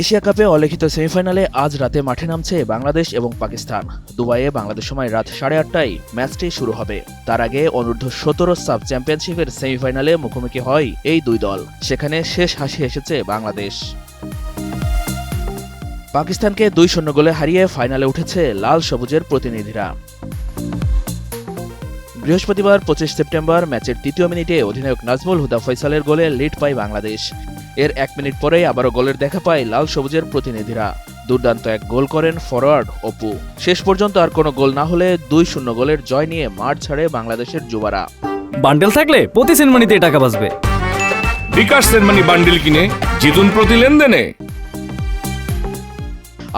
Asia কাপে অলিখিত সেমিফাইনালে আজ রাতে মাঠে নামছে বাংলাদেশ এবং পাকিস্তান। দুবাইয়ে বাংলাদেশ সময় রাত সাড়ে আটটায় ম্যাচটি শুরু হবে। তার আগে অনূর্ধ্ব সতেরো সাব চ্যাম্পিয়নশিপের সেমিফাইনালে মুখোমুখি হয় এই দুই দল। সেখানে শেষ হাসি এসেছে বাংলাদেশ। পাকিস্তানকে দুই শূন্য গোলে হারিয়ে ফাইনালে উঠেছে লাল সবুজের প্রতিনিধিরা। বৃহস্পতিবার পঁচিশ সেপ্টেম্বর ম্যাচের তৃতীয় মিনিটে অধিনায়ক নাজমুল হুদা ফয়সালের গোলে লিড পায় বাংলাদেশ। এর এক মিনিট পরেই আবারও গোলের দেখা পায় লাল সবুজের প্রতিনিধিরা। দুর্দান্ত এক গোল করেন ফরওয়ার্ড অপু। শেষ পর্যন্ত আর কোনো গোল না হলে দুই শূন্য গোলের জয় নিয়ে মাঠ ছাড়ে বাংলাদেশের যুবারা। বান্ডেল থাকলে প্রতি সেনমানিতে টাকা বাঁচবে। বিকাশ সেনমানি বান্ডিল কিনে জিতুন প্রতি লেনদেনে।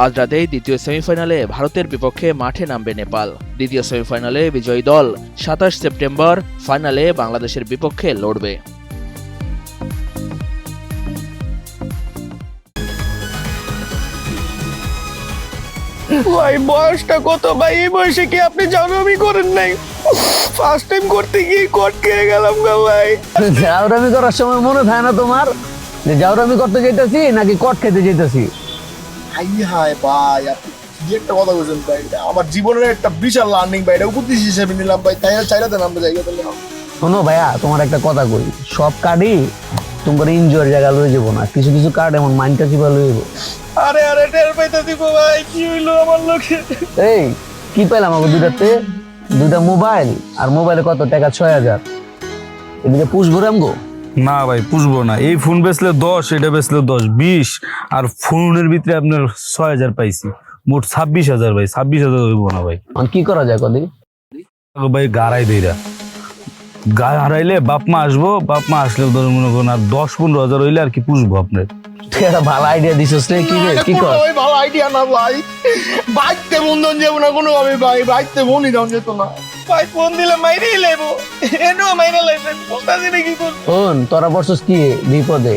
আজ রাতেই দ্বিতীয় সেমিফাইনালে ভারতের বিপক্ষে মাঠে নামবে নেপাল। দ্বিতীয় সেমিফাইনালে বিজয়ী দল সাতাশ সেপ্টেম্বর ফাইনালে বাংলাদেশের বিপক্ষে লড়বে। ভাই বয়সটা কত? ভাই এই বয়সে কি আপনি জানাবি করেন নাই? ফার্স্ট টাইম করতে গিয়ে কট খেয়ে গেলাম গা ভাই। জাউরামি করার সময় মনে থাকে না তোমার? যে জাউরামি করতে যেতেছি নাকি কট খেতে যেতেছি হাই হাই ভাই আপনি কি একটা কথা বলছেন ভাই? এটা আমার জীবনের একটা বিশাল লার্নিং ভাই এটা উপদেশ হিসেবে নিলাম ভাই তাই চাইলে দেন আমরা জায়গা দিলে শোনো ভাইয়া তোমার একটা কথা কই। সব কার্ডই তোমার এনজয়ের জায়গা লয়ে যাব না কিছু কিছু কার্ড এমন মাইন্ডটা কিবা লয়ে যাব। আরে আরে টের পাইতে দিব ভাই কি হইল আমার লোকে এই কি পেলাম আমাকে দুটাতে দুটা মোবাইল আর মোবাইলে কত টাকা? ছয় হাজার। এদিকে পুষবো রামগো না ভাই পুষবো না। এই ফোন বেচলে দশ এটা বেচলে দশ বিশ আর ফোনের ভিতরে আপনার ছয় হাজার পাইছি। মোট ছাব্বিশ হাজার ভাই ছাব্বিশ হাজার হইব না ভাই। কি করা যায় কদিন? আগে ভাই গাড়াই দেইরা গা হারাইলে বাপ মা আসব বাপ মা আসলে ধরুন মনে করুন আর দশ পনেরো হাজার হইলে আর কি পুষবো আপনার। তুই একটা ভালো আইডিয়া দিছিস রে কি রে কি কর? ভালো আইডিয়া না ভাই। বাইকতে বন্ধন যাব না কোনো ভাবে ভাই বাইকতে বনি দাম যেত না। ভাই ফোন দিলে মাইরেই লেবো এনো মাইরে লাইছে বুঝতেছি না কি করব তোরা বসছিস কি? বিপদে।